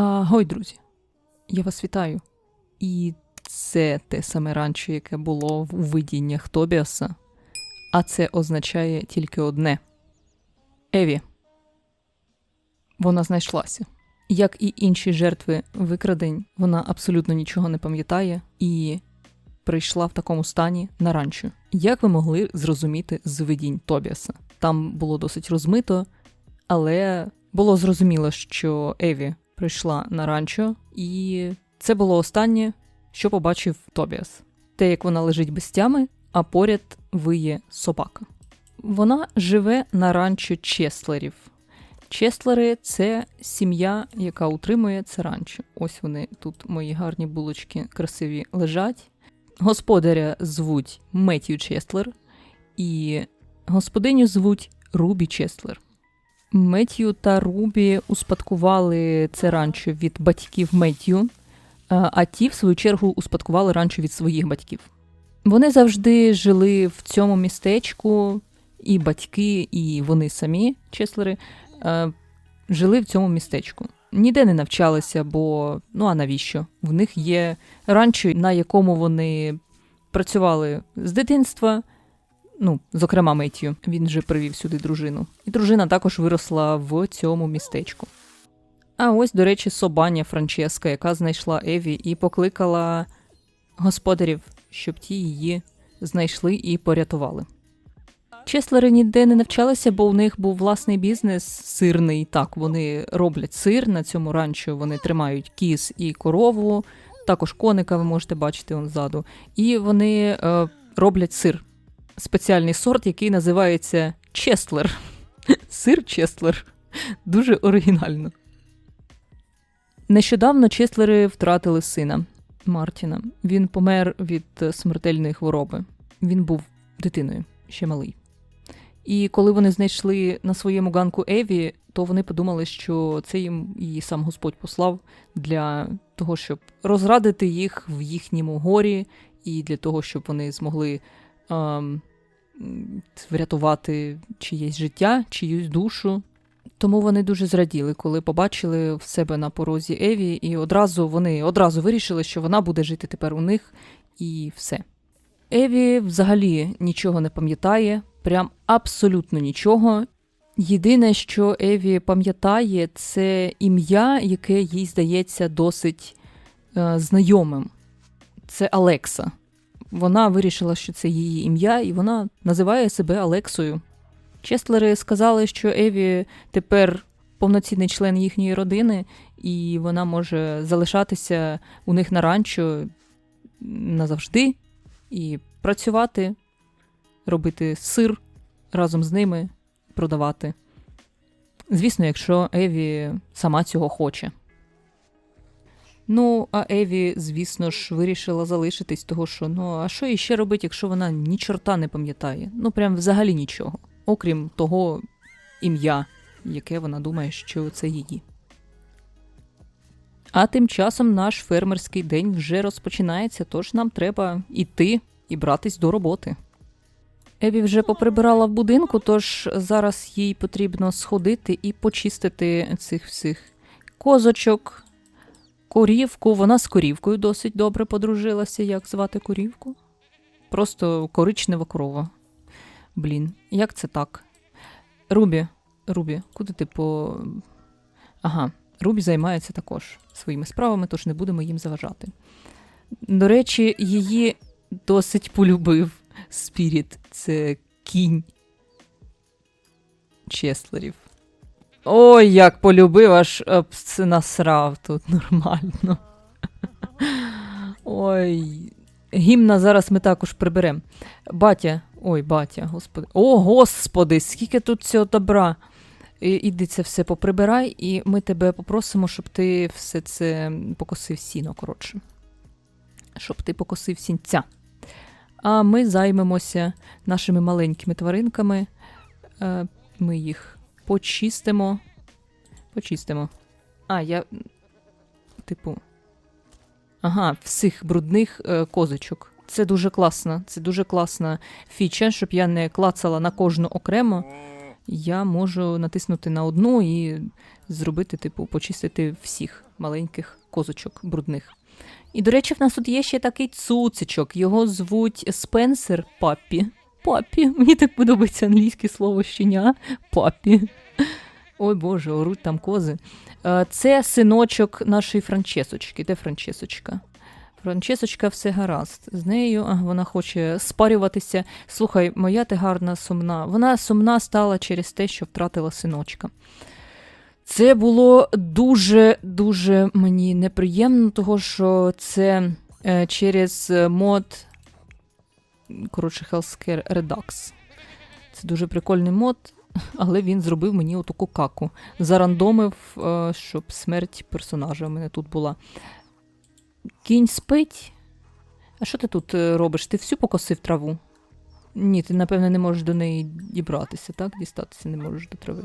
Агой, друзі, я вас вітаю. І це те саме ранчо, яке було в видіннях Тобіаса. А це означає тільки одне: Еві. Вона знайшлася. Як і інші жертви викрадень, вона абсолютно нічого не пам'ятає і прийшла в такому стані на ранчо. Як ви могли зрозуміти з видінь Тобіаса? Там було досить розмито, але було зрозуміло, що Еві прийшла на ранчо, і це було останнє, що побачив Тобіас. Те, як вона лежить без тями, а поряд виє собака. Вона живе на ранчо Чеслерів. Чеслери це сім'я, яка утримує це ранчо. Ось вони тут мої гарні булочки красиві лежать. Господаря звуть Меттью Чеслер, і господиню звуть Рубі Чеслер. Меттью та Рубі успадкували це ранчо від батьків Меттью, а а ті, в свою чергу, успадкували ранчо від своїх батьків. Вони завжди жили в цьому містечку, і батьки, і вони самі, Чеслери, е, жили в цьому містечку. Ніде не навчалися, бо ну а навіщо? В них є ранчо, на якому вони працювали з дитинства. Ну, зокрема, Меттію. Він же привів сюди дружину. І дружина також виросла в цьому містечку. А ось, до речі, собаня Франческа, яка знайшла Еві і покликала господарів, щоб ті її знайшли і порятували. Чеслери ніде не навчалися, бо у них був власний бізнес сирний. Так, вони роблять сир на цьому ранчо, вони тримають кіз і корову, також коника ви можете бачити он ззаду. І вони е, роблять сир. Спеціальний сорт, який називається Честлер. Сир Честлер. Дуже оригінально. Нещодавно Чеслери втратили сина Мартіна. Він помер від смертельної хвороби. Він був дитиною, ще малий. І коли вони знайшли на своєму ганку Еві, то вони подумали, що це їм і сам Господь послав для того, щоб розрадити їх в їхньому горі, і для того, щоб вони змогли ем, врятувати чиєсь життя, чиюсь душу. Тому вони дуже зраділи, коли побачили в себе на порозі Еві, і одразу вони одразу вирішили, що вона буде жити тепер у них, і все. Еві взагалі нічого не пам'ятає, прям абсолютно нічого. Єдине, що Еві пам'ятає, це ім'я, яке їй здається досить е, знайомим. Це Алекса. Вона вирішила, що це її ім'я, і вона називає себе Алексою. Чеслери сказали, що Еві тепер повноцінний член їхньої родини, і вона може залишатися у них на ранчо назавжди і працювати, робити сир разом з ними, продавати. Звісно, якщо Еві сама цього хоче. Ну, а Еві, звісно ж, вирішила залишитись, того що ну, а що їй ще робити, якщо вона ні чорта не пам'ятає? Ну, прям взагалі нічого, окрім того ім'я, яке вона думає, що це її. А тим часом наш фермерський день вже розпочинається, тож нам треба йти і братись до роботи. Еві вже поприбирала в будинку, тож зараз їй потрібно сходити і почистити цих всіх козочок, корівку. Вона з корівкою досить добре подружилася. Як звати корівку? Просто коричнева корова. Блін, як це так? Рубі, Рубі, куди ти по. Ага, Рубі займається також своїми справами, тож не будемо їм заважати. До речі, її досить полюбив Спіріт. Це кінь Чеслерів. Ой, як полюбив, аж об це насрав тут нормально. Ой. Гімна зараз ми також приберемо. Батя, ой, батя, господи. О, господи, скільки тут цього добра. І- Іди це все поприбирай, і ми тебе попросимо, щоб ти все це покосив сіно, коротше. Щоб ти покосив сінця. А ми займемося нашими маленькими тваринками. Е, Ми їх почистимо. Почистимо. А, я. Типу. Ага, всіх брудних е, козочок. Це дуже класно. Це дуже класна фіча, щоб я не клацала на кожну окремо. Я можу натиснути на одну і зробити, типу, почистити всіх маленьких козочок брудних. І, до речі, в нас тут є ще такий цуцичок. Його звуть Спенсер Паппі. Папі. Мені так подобається англійське слово щеня. Папі. Ой Боже, оруть там кози. Е, Це синочок нашої Франчесочки. Де Франчесочка? Франчесочка все гаразд. З нею вона хоче спарюватися. Слухай, моя ти гарна сумна. Вона сумна стала через те, що втратила синочка. Це було дуже-дуже мені неприємно, того що це е, через мод. Коротше, Healthcare Redux. Це дуже прикольний мод, але він зробив мені отаку каку. Зарандомив, е, щоб смерть персонажа у мене тут була. Кінь спить. А що ти тут е, робиш? Ти всю покосив траву? Ні, ти, напевне, не можеш до неї дібратися, так? Дістатися не можеш до трави.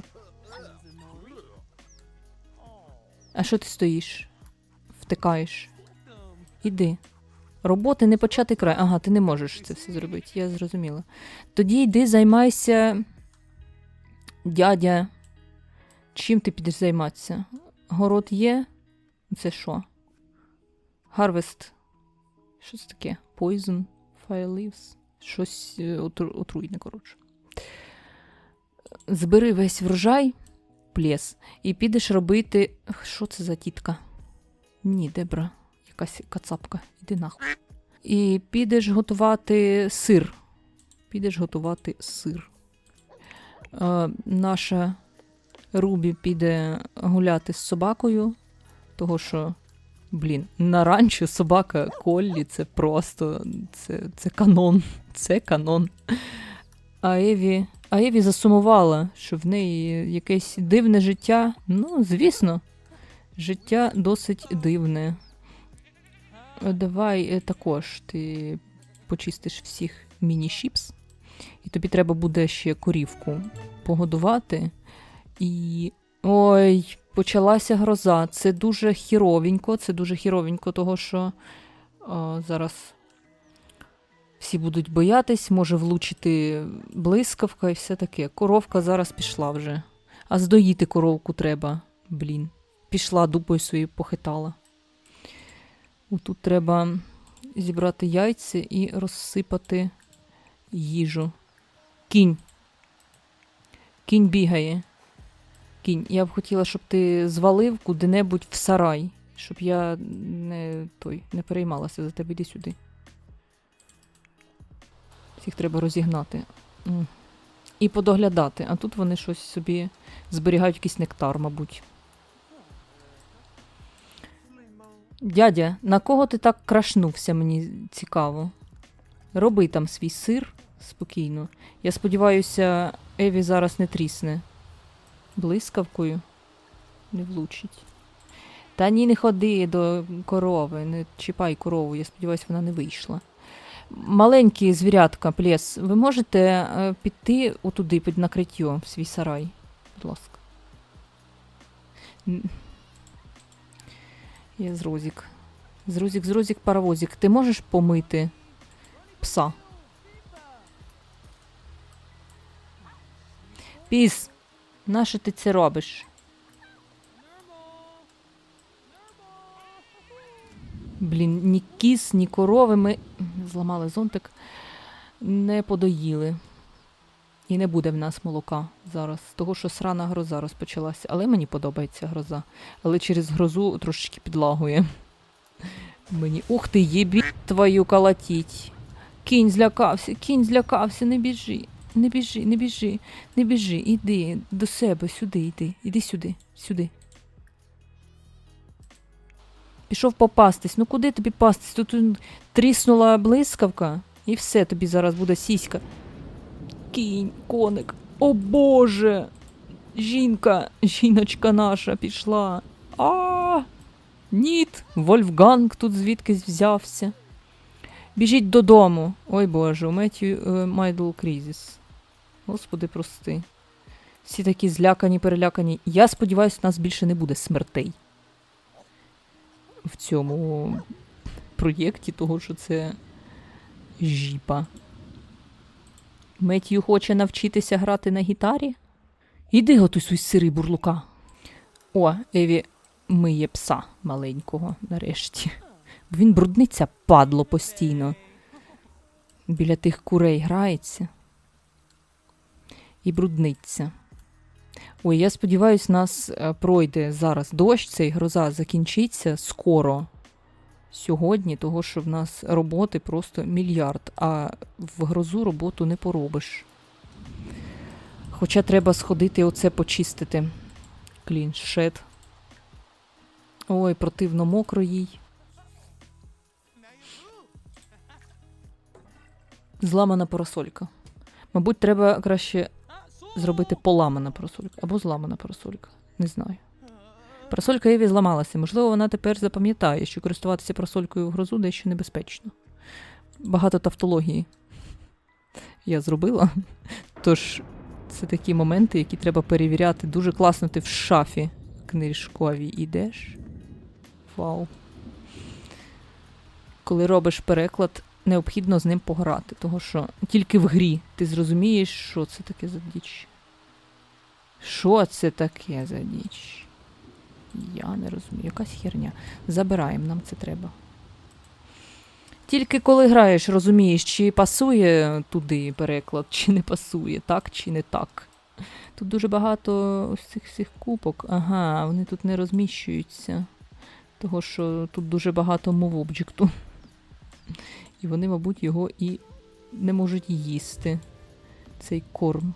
А що ти стоїш? Втикаєш? Іди. Роботи не почати край. Ага, ти не можеш це все зробити, я зрозуміла. Тоді йди займайся, дядя. Чим ти підеш займатися? Город є? Це що? Harvest. Що це таке? Poison, fire leaves. Щось е, отру- отруйне, коротше. Збери весь врожай, плес, і підеш робити. Що це за тітка? Ні, дебра, якась кацапка. Іди нахуй. І підеш готувати сир. Підеш готувати сир. Е, наша Рубі піде гуляти з собакою, того що Блін, на ранчо собака Коллі це просто це, це канон. Це канон. А Еві, а Еві засумувала, що в неї якесь дивне життя. Ну, звісно, життя досить дивне. Е, Давай е, також ти почистиш всіх міні-шіпс, і тобі треба буде ще корівку погодувати. І. Ой, почалася гроза. Це дуже хіровенько, це дуже хіровенько, того що о, зараз всі будуть боятись, може влучити блискавка і все таке. Коровка зараз пішла вже. А здоїти коровку треба, блін. Пішла дупою свою похитала. Тут треба зібрати яйця і розсипати їжу. Кінь. Кінь бігає. Кінь, я б хотіла, щоб ти звалив куди-небудь в сарай, щоб я не той не переймалася за тебе. Іди сюди. Всіх треба розігнати. І подоглядати. А тут вони щось собі зберігають якийсь нектар, мабуть. Дядя, на кого ти так крашнувся, мені цікаво. Роби там свій сир спокійно. Я сподіваюся, Еві зараз не трісне блискавкою не влучить. Та ні, не ходи до корови, не чіпай корову, я сподіваюся, вона не вийшла. Маленькі звірятка, плес, ви можете е, піти отуди під накриття в свій сарай, будь ласка. Я зрозік. Зрозік, зрозік, паровозік. Ти можеш помити пса? Піс, Нащо ти це робиш? Блін, ні кіс, ні корови ми зламали зонтик, не подоїли. І не буде в нас молока зараз, того що срана гроза розпочалася. Але мені подобається гроза. Але через грозу трошечки підлагує. Мені. Ух ти, єбі твою колотіть. Кінь злякався, кінь злякався, не біжи. Не біжи, не біжи, не біжи, іди до себе, сюди йди, іди сюди, сюди. Пішов попастись. Ну куди тобі пастись? Тут тріснула блискавка, і все тобі зараз буде сіська. Кінь, коник. О Боже! Жінка, жіночка наша пішла. А! Ніт, Вольфганг тут звідкись взявся. Біжіть додому. Ой Боже, у Меттю Майдл Крізіс. Господи, прости. Всі такі злякані, перелякані. Я сподіваюся, у нас більше не буде смертей. В цьому проєкті, того, що це жіпа. Меттю хоче навчитися грати на гітарі. Іди готуй сирий бурлука. О, Еві, миє пса маленького нарешті. Бо він брудниться падло постійно. Біля тих курей грається і брудниться. Ой, я сподіваюся, нас е, пройде зараз дощ, цей гроза закінчиться скоро сьогодні, того що в нас роботи просто мільярд, а в грозу роботу не поробиш. Хоча треба сходити оце почистити. Кліншет. Ой, противно мокро їй. Зламана парасолька. Мабуть, треба краще зробити поламана парасолька або зламана парасолька. Не знаю. Парасолька Еві зламалася. Можливо, вона тепер запам'ятає, що користуватися парасолькою в грозу дещо небезпечно. Багато тавтології я зробила. Тож це такі моменти, які треба перевіряти. Дуже класно ти в шафі книжковій ідеш. Вау. Коли робиш переклад, необхідно з ним пограти, того що тільки в грі ти зрозумієш, що це таке за діч. Що це таке за діч? Я не розумію, якась херня. Забираємо, нам це треба. Тільки коли граєш, розумієш, чи пасує туди переклад, чи не пасує, так чи не так. Тут дуже багато ось цих всіх купок. Ага, вони тут не розміщуються. Того, що тут дуже багато мов об'єкту. І вони, мабуть, його і не можуть їсти. Цей корм.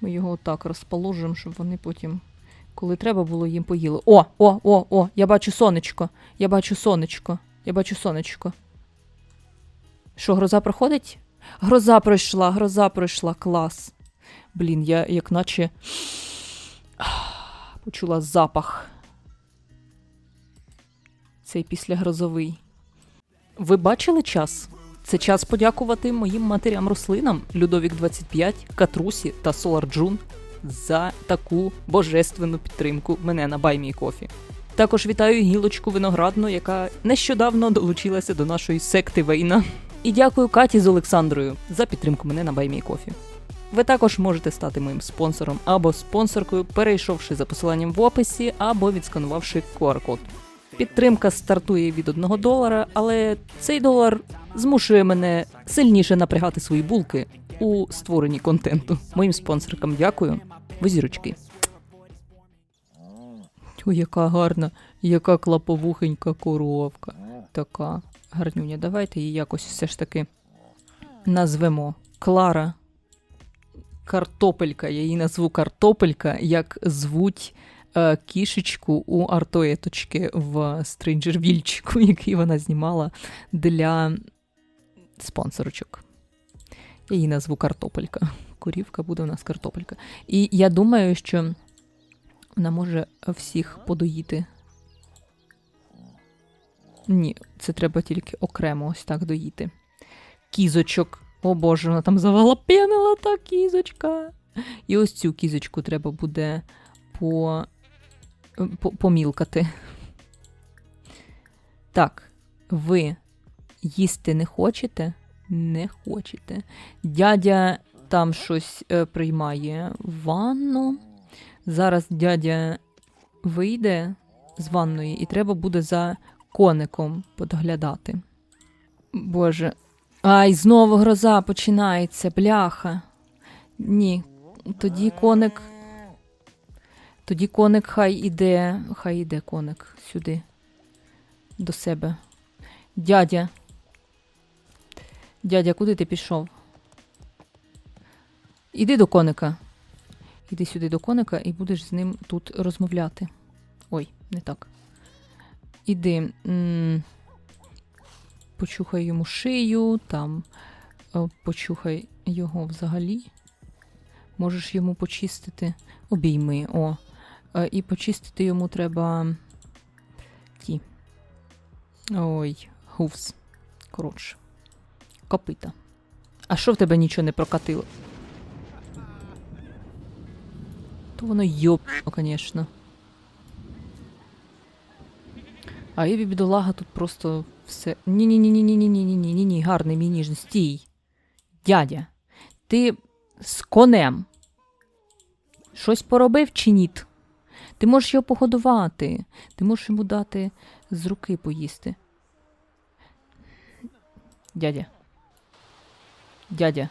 Ми його отак розположимо, щоб вони потім, коли треба було, їм поїли. О, о, о, о! Я бачу сонечко. Я бачу сонечко. Я бачу сонечко. Що, гроза проходить? Гроза пройшла, гроза пройшла, клас. Блін, я як наче почула запах. Цей післягрозовий. Ви бачили час? Це час подякувати моїм матерям рослинам Людовік 25, Катрусі та Солар Джун за таку божественну підтримку мене на Баймій Кофі. Також вітаю гілочку виноградну, яка нещодавно долучилася до нашої секти Вейна. І дякую Каті з Олександрою за підтримку мене на Баймій Кофі. Ви також можете стати моїм спонсором або спонсоркою, перейшовши за посиланням в описі, або відсканувавши QR-код. Підтримка стартує від 1 долара, але цей долар змушує мене сильніше напрягати свої булки у створенні контенту. Моїм спонсоркам дякую. Ви зірочки. О, яка гарна, яка клаповухенька коровка. Така гарнюня. Давайте її якось все ж таки назвемо. Клара. Картопелька. Я її назву картопелька, як звуть кішечку у артоєточки в стринджервільчику, який вона знімала для спонсорочок. Я її назву картопелька. Корівка буде у нас картопелька. І я думаю, що вона може всіх подоїти. Ні, це треба тільки окремо ось так доїти. Кізочок. О боже, вона там завалапенила та кізочка. І ось цю кізочку треба буде по, помілкати. Так, ви їсти не хочете? Не хочете. Дядя там щось е, приймає ванну. Зараз дядя вийде з ванної, і треба буде за коником подоглядати. Боже. Ай, знову гроза починається, бляха. Ні, тоді коник. Тоді коник хай іде, хай іде коник сюди, до себе. Дядя. Дядя, куди ти пішов? Іди до коника. Іди сюди до коника і будеш з ним тут розмовляти. Ой, не так. Іди. Почухай йому шию, там е, почухай його взагалі. Можеш йому почистити. Обійми, о. Е, І почистити йому треба. Ті. Ой, гувс. Коротше. Копита. А що в тебе нічого не прокатило? То воно йопно, звісно. А Еві бідолага тут просто все. Ні-ні-ні-ні-ні-ні-ні-ні-ні-ні, гарний мій ніжний. Стій. Дядя, ти з конем щось поробив чи ні? Ти можеш його погодувати. Ти можеш йому дати з руки поїсти. Дядя. Дядя.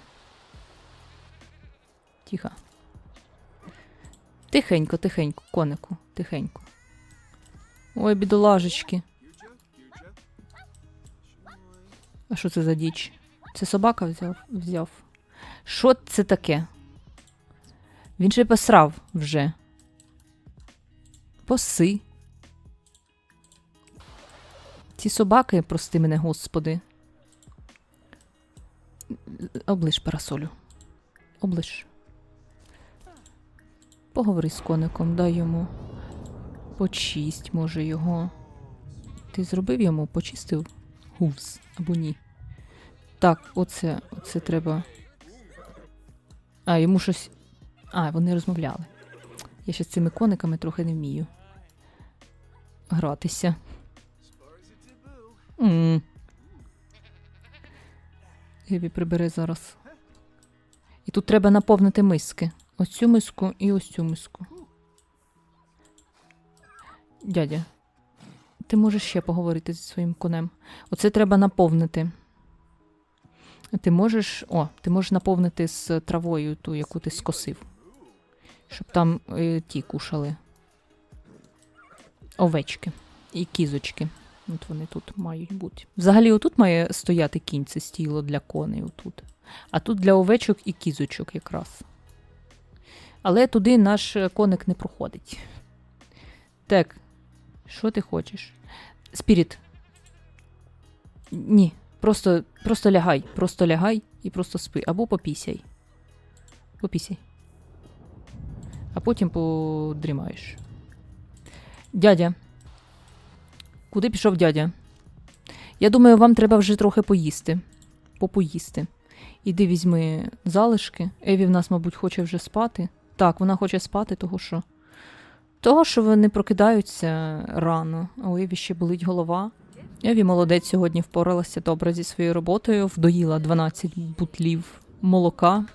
Тихо. Тихенько, тихенько, конику, тихенько. Ой, бідолажечки. А що це за діч? Це собака взяв? взяв. Що це таке? Він же посрав вже. Поси. Ці собаки, прости мене, господи. Оближ парасолю. Оближ. Поговори з коником, дай йому. Почисть, може, його. Ти зробив йому, почистив гувз або ні. Так, оце, оце треба. А, йому щось. А, вони розмовляли. Я ще з цими кониками трохи не вмію. Гратися. м Геві прибере зараз. І тут треба наповнити миски. Ось цю миску і ось цю миску. Дядя, ти можеш ще поговорити зі своїм конем. Оце треба наповнити. Ти можеш. О, ти можеш наповнити з травою ту, яку ти скосив. Щоб там е, ті кушали. Овечки і кізочки. От вони тут мають бути. Взагалі, отут має стояти кінь, це стіло для коней отут. А тут для овечок і кізочок якраз. Але туди наш коник не проходить. Так, що ти хочеш? Спіріт. Ні, просто, просто лягай, просто лягай і просто спи. Або попісяй. Попісяй. А потім подрімаєш. Дядя. Куди пішов дядя? Я думаю, вам треба вже трохи поїсти. Попоїсти. Іди візьми залишки. Еві в нас, мабуть, хоче вже спати. Так, вона хоче спати, того що. Того, що вони прокидаються рано, а у Еві ще болить голова. Еві молодець сьогодні впоралася добре зі своєю роботою, вдоїла 12 бутлів молока.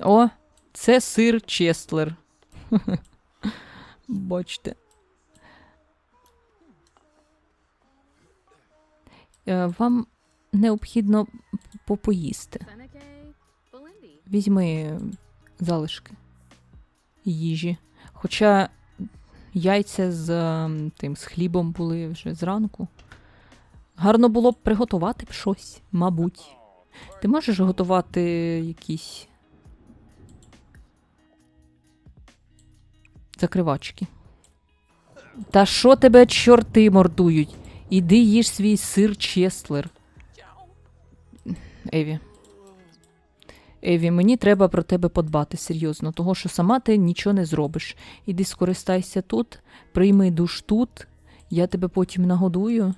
О, це сир Честлер. Бачите. Вам необхідно попоїсти. Візьми залишки їжі. Хоча яйця з ем, тим з хлібом були вже зранку. Гарно було б приготувати б щось, мабуть. Ти можеш готувати якісь закривачки? Та що тебе чорти мордують? Іди їж свій сир Честлер. Еві. Еві, мені треба про тебе подбати серйозно, того що сама ти нічого не зробиш. Іди скористайся тут, прийми душ тут, я тебе потім нагодую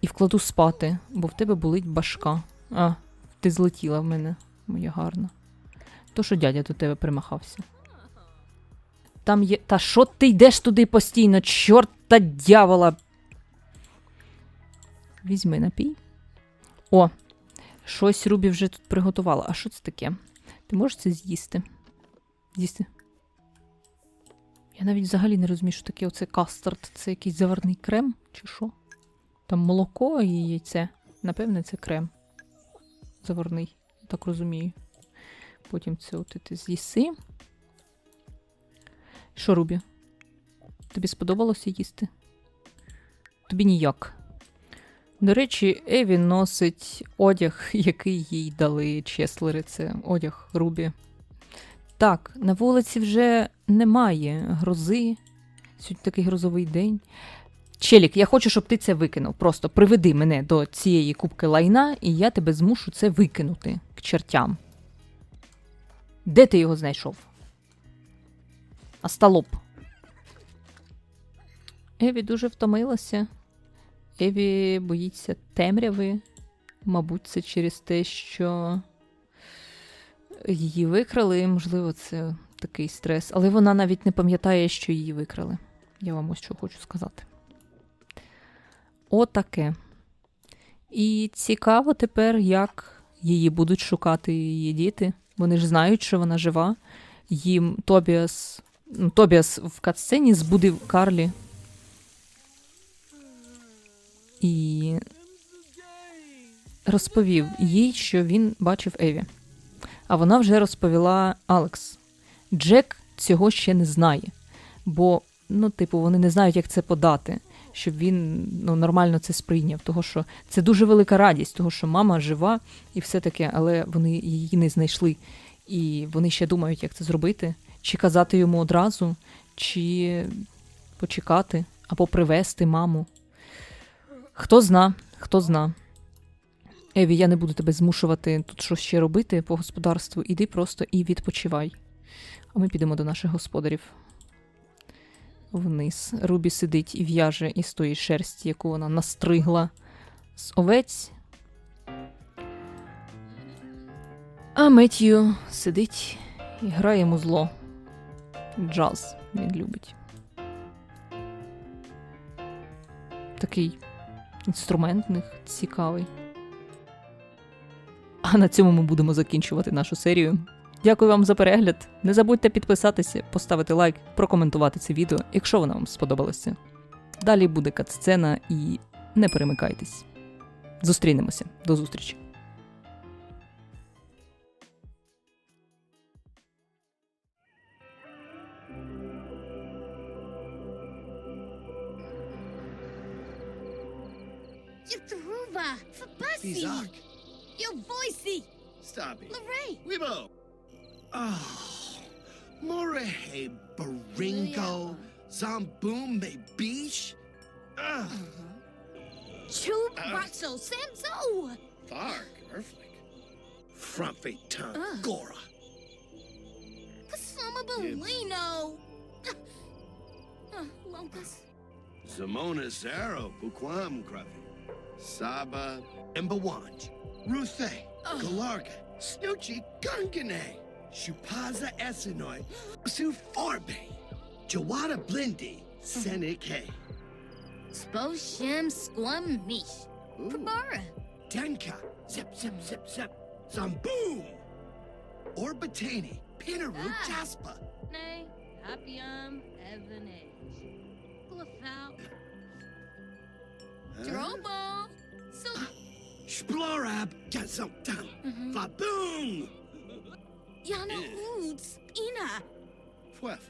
і вкладу спати, бо в тебе болить башка. А, ти злетіла в мене, моя гарна. То, що дядя до тебе примахався. Там є. Та що ти йдеш туди постійно? Чорта дявола. Візьми напій. О, Щось Рубі вже тут приготувала. А що це таке? Ти можеш це з'їсти? З'їсти? Я навіть взагалі не розумію, що таке оце кастард. Це якийсь заварний крем, чи що? Там молоко і яйце. Напевне, це крем. Заварний, я так розумію. Потім це от ти з'їси. Що, Рубі? Тобі сподобалося їсти? Тобі ніяк. До речі, Еві носить одяг, який їй дали чеслери. Це одяг Рубі. Так, на вулиці вже немає грози. Сьогодні такий грозовий день. Челік, я хочу, щоб ти це викинув. Просто приведи мене до цієї кубки лайна, і я тебе змушу це викинути к чертям. Де ти його знайшов? Асталоп. Еві дуже втомилася. Еві боїться темряви. Мабуть, це через те, що її викрали. Можливо, це такий стрес. Але вона навіть не пам'ятає, що її викрали. Я вам ось що хочу сказати. Отаке. І цікаво тепер, як її будуть шукати її діти. Вони ж знають, що вона жива. Їм Тобіас ну, Тобіас в катсцені збудив Карлі. І розповів їй, що він бачив Еві. А вона вже розповіла Алекс. Джек цього ще не знає, бо, ну, типу, вони не знають, як це подати, щоб він ну, нормально це сприйняв. Того, що це дуже велика радість, того, що мама жива і все таке, але вони її не знайшли. І вони ще думають, як це зробити, чи казати йому одразу, чи почекати, або привезти маму. Хто зна, хто зна. Еві, я не буду тебе змушувати тут щось ще робити по господарству. Іди просто і відпочивай. А ми підемо до наших господарів. Вниз. Рубі сидить і в'яже із тої шерсті, яку вона настригла з овець. А Меттью сидить і грає музло. Джаз він любить. Такий інструмент в них цікавий. А на цьому ми будемо закінчувати нашу серію. Дякую вам за перегляд. Не забудьте підписатися, поставити лайк, прокоментувати це відео, якщо воно вам сподобалося. Далі буде катсцена і не перемикайтесь. Зустрінемося. До зустрічі. Yatruba! Fabasi! Izak! Yovoisi! Stop it. Lorraine! Webo! Oh, ah, Morehe Baringo, Zamboom Beach. Uh, Chub Roxo Samzo! Tharg, Erflick. Frumpy Tongue, Gora. Pasama Bolino! Ah. Longus. Zamona Zaro, Buquam Cravit. Saba, Mbawanj. Ruthe, Ugh. Galarga, Snoochie, Gungane. Shupaza Essenoi, Suforbe. Jawada Blindy, Senike. Sposhim Squam Mish, Ooh. Prabara, Denka, zip, zip, zip, zip, Zamboom! Orbatani, Pinaru, Ah. Jaspa. Nay, Happyum, Evanage, Glafal, Drobo! So... Splorab gazoktan! Vaboom! Mm-hmm. Yana Oods, Ina! Fwef.